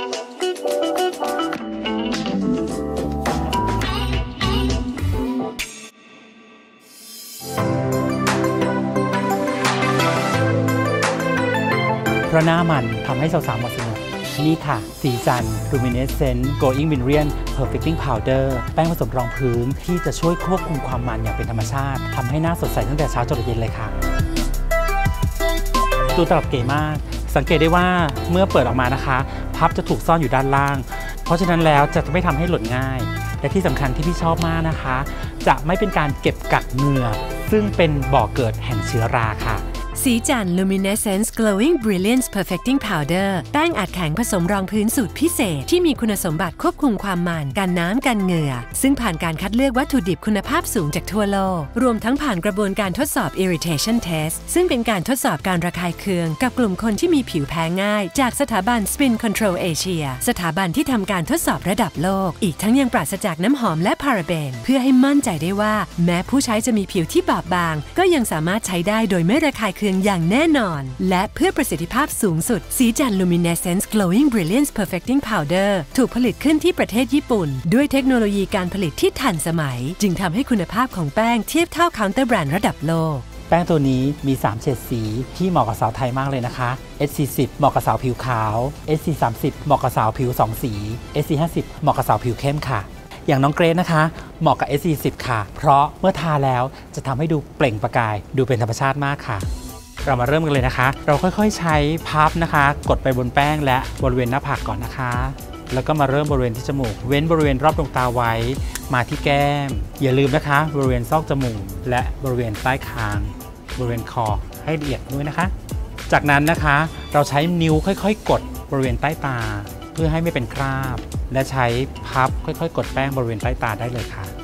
เพราะหน้ามันทำให้สาวๆหมดสนุกนี่ค่ะ สีจัน Luminescent Going Mineral Perfecting Powder แป้งผสมรองพื้นที่จะช่วยควบคุมความมันอย่างเป็นธรรมชาติทำให้หน้าสดใสตั้งแต่เช้าจนเย็นเลยค่ะ ตัวตลับเก๋มาก สังเกตได้ว่าเมื่อเปิดออกมานะคะ พับจะถูกซ่อนอยู่ด้านล่าง เพราะฉะนั้นแล้วจะไม่ทำให้หล่นง่าย และที่สำคัญที่พี่ชอบมากนะคะ จะไม่เป็นการเก็บกักเหงื่อซึ่งเป็นบ่อกเกิดแห่งเชื้อราค่ะ สีจัน Luminescence Glowing Brilliance Perfecting Powder แป้งอัดแข็งผสมรองพื้นสูตรพิเศษ ที่มีคุณสมบัติควบคุมความมันกันน้ำกันเหงื่อ ซึ่งผ่านการคัดเลือกวัตถุดิบคุณภาพสูงจากทั่วโลก รวมทั้งผ่านกระบวนการทดสอบ Irritation Test ซึ่งเป็นการทดสอบการระคายเคือง กับกลุ่มคนที่มีผิวแพ้ง่าย จากสถาบัน Spin Control Asia สถาบันที่ทำการทดสอบระดับโลก อีกทั้งยังปราศจากน้ำหอมและพาราเบน เพื่อให้มั่นใจได้ว่า แม้ผู้ใช้จะมีผิวที่บอบบาง ก็ยังสามารถใช้ได้โดยไม่ระคายเคืองอย่างแน่นอน และเพื่อประสิทธิภาพสูงสุด สีจัน Luminescence Glowing Brilliance Perfecting Powder ถูกผลิตขึ้นที่ประเทศญี่ปุ่น ด้วยเทคโนโลยีการผลิตที่ทันสมัย จึงทำให้คุณภาพของแป้งเทียบเท่าเคาน์เตอร์แบรนด์ระดับโลก แป้งตัวนี้มี 3 เฉดสีที่เหมาะกับสาวไทยมากเลยนะคะ SC10 เหมาะกับสาวผิวขาว SC30 เหมาะกับสาวผิว 2 สี SC50 เหมาะกับสาวผิวเข้มค่ะอย่างน้องเกรซนะคะ เหมาะกับ SC10 ค่ะ เพราะเมื่อทาแล้วจะทำให้ดูเปล่งประกาย ดูเป็นธรรมชาติมากค่ะ เรามาเริ่มกันเลยนะคะ เราค่อยๆใช้พับนะคะ กดไปบนแป้งและบริเวณหน้าผากก่อนนะคะ แล้วก็มาเริ่มบริเวณที่จมูก เว้นบริเวณรอบดวงตาไว้ มาที่แก้ม อย่าลืมนะคะ บริเวณซอกจมูก และบริเวณใต้คาง บริเวณคอให้ละเอียดด้วยนะคะ จากนั้นนะคะ เราใช้นิ้วค่อยๆ กดบริเวณใต้ตา เพื่อให้ไม่เป็นคราบ และใช้พับค่อยๆ กดแป้งบริเวณใต้ตาได้เลยค่ะ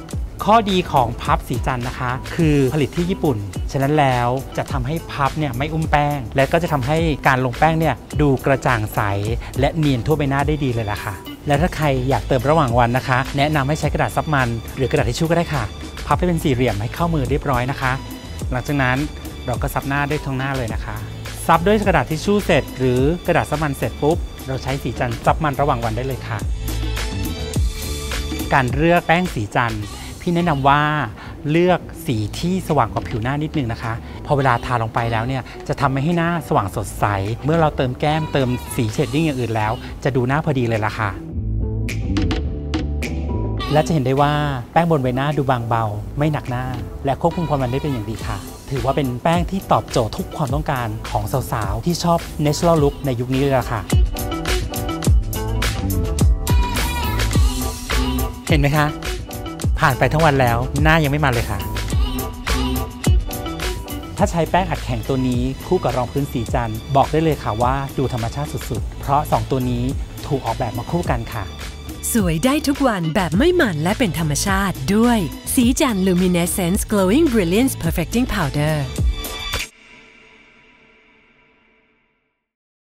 ข้อดีของพับสีจันนะคะ คือผลิตที่ญี่ปุ่น ฉะนั้นแล้วจะทำให้พับเนี่ยไม่อุ้มแป้ง และก็จะทำให้การลงแป้งเนี่ยดูกระจ่างใส และเนียนทั่วใบหน้าได้ดีเลยล่ะค่ะ และถ้าใครอยากเติมระหว่างวันนะคะ แนะนำให้ใช้กระดาษซับมัน หรือกระดาษทิชชู่ก็ได้ค่ะ พับให้เป็นสี่เหลี่ยมให้เข้ามือเรียบร้อยนะคะ หลังจากนั้นเราก็ซับหน้าด้วยทั้งหน้าเลยนะคะซับด้วยกระดาษทิชชู่เสร็จ หรือกระดาษซับมันเสร็จปุ๊บเราใช้สีจันทร์ซับมันระหว่างวันได้เลยค่ะ การเลือกแป้งสีจันทร์ พี่แนะนำว่าเลือกสีที่สว่างกว่าผิวหน้านิดนึงนะคะ พอเวลาทาลงไปแล้วเนี่ยจะทำให้หน้าสว่างสดใส เมื่อเราเติมแก้มเติมสีเชดดิ้งอย่างอื่นแล้ว จะดูหน้าพอดีเลยล่ะค่ะและจะเห็นได้ว่าแป้งบนใบหน้าดูบางเบา ไม่หนักหน้า และควบคุมความมันได้เป็นอย่างดีค่ะ ถือว่าเป็นแป้งที่ตอบโจทย์ทุกความต้องการของสาวๆ ที่ชอบ natural look ในยุคนี้เลยล่ะค่ะ เห็นไหมคะ ผ่านไปทั้งวันแล้ว หน้ายังไม่มาเลยค่ะ ถ้าใช้แป้งอัดแข็งตัวนี้คู่กับรองพื้นสีจันทร์บอกได้เลยค่ะว่าดูธรรมชาติสุดๆ เพราะ 2 ตัวนี้ถูกออกแบบมาคู่กันค่ะ สวยได้ทุกวันแบบไม่หมันและเป็นธรรมชาติด้วย สีจัน Luminescence Glowing Brilliance Perfecting Powder